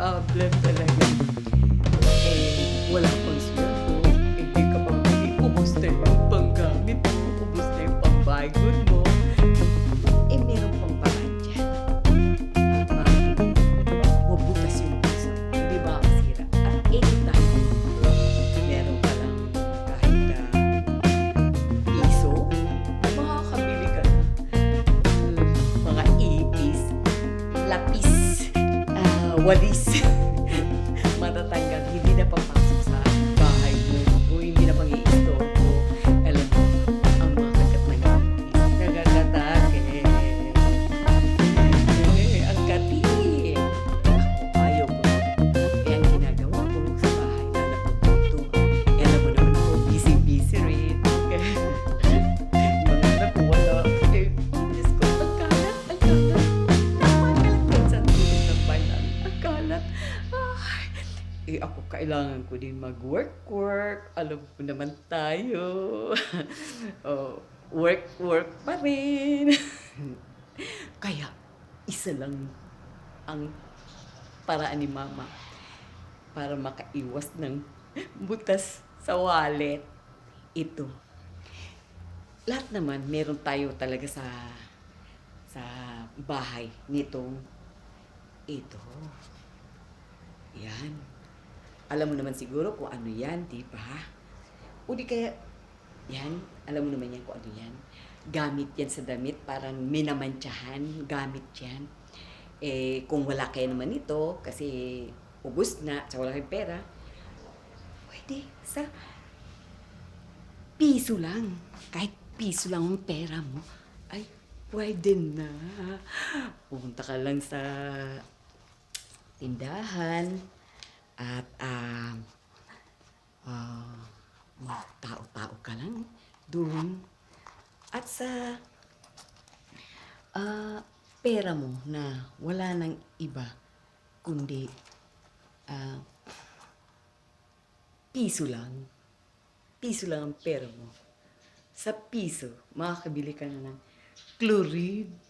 Ah, Ablam falan. Ah, walis. Eh, ako kailangan ko din mag-work-work. Alam ko naman tayo. oh, work-work pa rin. Kaya, isa lang ang paraan ni Mama para makaiwas ng butas sa wallet. Ito. Lahat naman, meron tayo talaga sa sa bahay nitong ito. Yan. Alam mo naman siguro kung ano yan, di ba? O di kaya, yan, alam mo naman yan kung ano yan. Gamit yan sa damit, parang minamantsahan, gamit yan. Eh, kung wala kayo naman ito, kasi ubus na, sa wala kayong pera, pwede sa piso lang. Kahit piso lang ang pera mo, ay, pwede na. Pumunta ka lang sa tindahan at ah, mga tao-tao ka lang doon. At sa ah, pera mo na wala nang iba kundi ah, piso lang. Piso lang ang pera mo. Sa piso, makakabili ka na ng chlorine.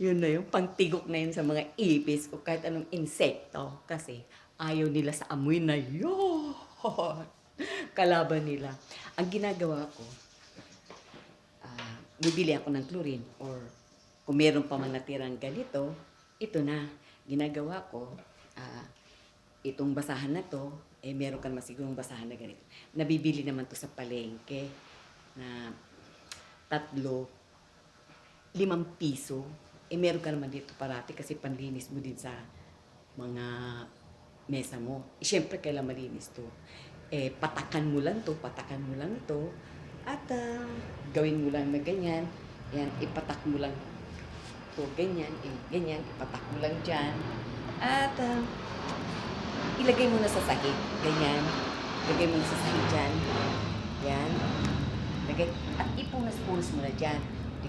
Yun na yung pangtigok na yun sa mga ipis o kahit anong insekto kasi ayaw nila sa amoy na yun. Kalaban nila. Ang ginagawa ko, ah, bibili ako ng chlorine or kung meron pa man natirang ganito, ito na. Ginagawa ko, ah, itong basahan na to, eh meron ka naman sigurong basahan na ganito. Nabibili naman to sa palengke na tatlo, limang piso. Eh meron ka naman dito parati kasi panlinis mo din sa mga mesa mo. Eh, Siyempre, kailan malinis to. Eh, patakan mo lang to, patakan mo lang to. At ah, gawin mo lang na ganyan. Yan, ipatak mo lang to, ganyan, eh, ganyan, ipatak mo lang dyan. At ah, ilagay mo na sa sahig. Ganyan. Lagay mo na sa sahig dyan. Yan. Lagay. At ipunas-punas mo na dyan.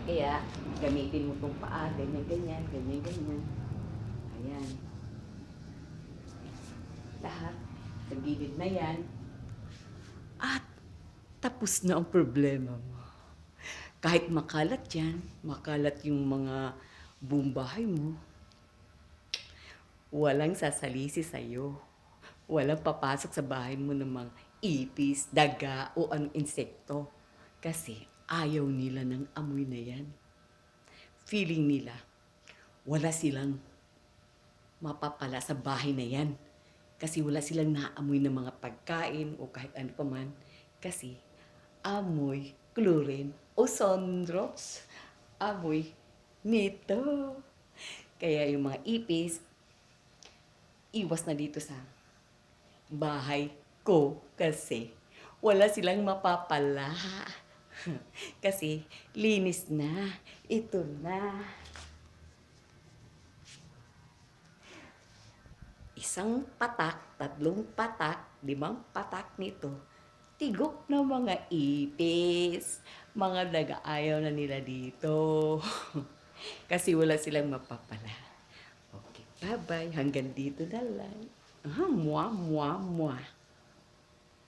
Kaya, gamitin mo tong paa. Ganyan, ganyan, ganyan, ganyan. Ayan. lahat. Sa gilid na yan. At tapos na ang problema mo. Kahit makalat yan, makalat yung mga buong bahay mo, walang sasalisi sa'yo. Walang papasok sa bahay mo ng mga ipis, daga, o anong insekto. Kasi ayaw nila ng amoy na yan. Feeling nila, wala silang mapapala sa bahay na yan. Kasi wala silang naamoy ng mga pagkain o kahit ano pa man. Kasi amoy chlorine o sondrox. Amoy nito. Kaya yung mga ipis, iwas na dito sa bahay ko kasi wala silang mapapala. kasi linis na. Ito na. Isang patak, tatlong patak, limang patak nito. Tigok ng mga ipis. Mga nag-aayaw na nila dito. Kasi wala silang mapapala. Okay, bye-bye. Hanggang dito na lang. Ah, mua, mua, mua.